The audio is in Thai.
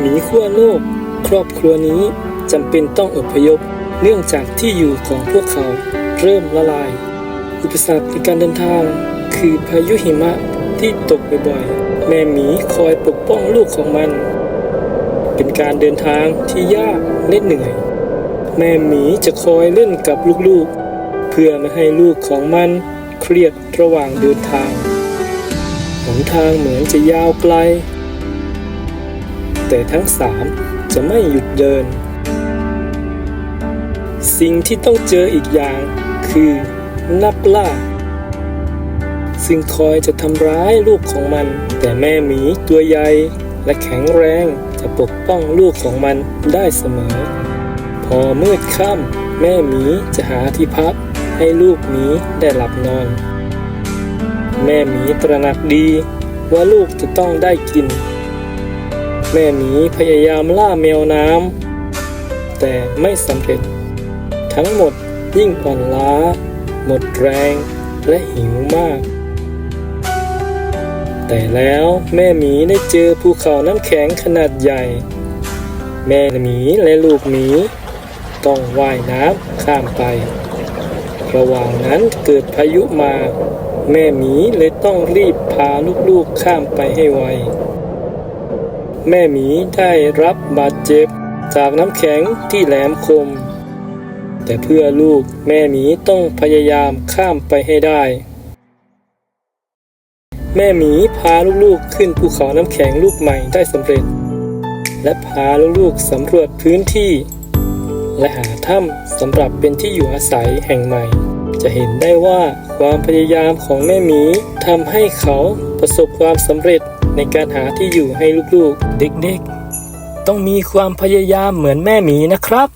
หมีขั้วโลก ครอบครัวนี้จำเป็นต้องอพยพ เนื่องจากที่อยู่ของพวกเขาเริ่มละลาย อุปสรรคในการเดินทาง คือพายุหิมะที่ตกบ่อยๆ แม่หมีคอยปกป้องลูกของมัน เป็นการเดินทางที่ยากและเหนื่อย แม่หมีจะคอยเล่นกับลูกๆ เพื่อไม่ให้ลูกของมันเครียดระหว่างเดินทาง หนทางเหมือนจะยาวไกล แต่ทั้งสามจะไม่หยุดเดิน สิ่งที่ต้องเจออีกอย่างคือนักล่า ซึ่งคอยจะทำร้ายลูกของมัน แต่แม่หมีตัวใหญ่และแข็งแรงจะปกป้องลูกของมันได้เสมอ พอมืดค่ำแม่หมีจะหาที่พักให้ลูกหมีได้หลับนอน แม่หมีตระหนักดีว่าลูกจะต้องได้กิน แม่หมีพยายามล่าแมวน้ำแต่ไม่สำเร็จ ทั้งหมดยิ่งอ่อนล้า หมดแรงและหิวมาก แต่แล้วแม่หมีได้เจอภูเขาน้ำแข็งขนาดใหญ่ แม่หมีและลูกหมี ต้องว่ายน้ำข้ามไป ระหว่างนั้นเกิดพายุมา แม่หมีเลยต้องรีบพาลูกๆข้ามไปให้ไว แม่หมีได้รับบาดเจ็บ จากน้ำแข็งที่แหลมคม แต่เพื่อลูกแม่หมีต้องพยายามข้ามไปให้ได้ แม่หมีพาลูกๆขึ้นภูเขาน้ำแข็งลูกใหม่ได้สำเร็จ และพาลูกๆสำรวจพื้นที่ และหาถ้ำสำหรับเป็นที่อยู่อาศัยแห่งใหม่จะเห็นได้ว่าความพยายามของแม่หมีทำให้เขาประสบความสำเร็จ ในการหาที่อยู่ให้ลูกๆ เด็กๆ ต้องมีความพยายามเหมือนแม่หมีนะครับ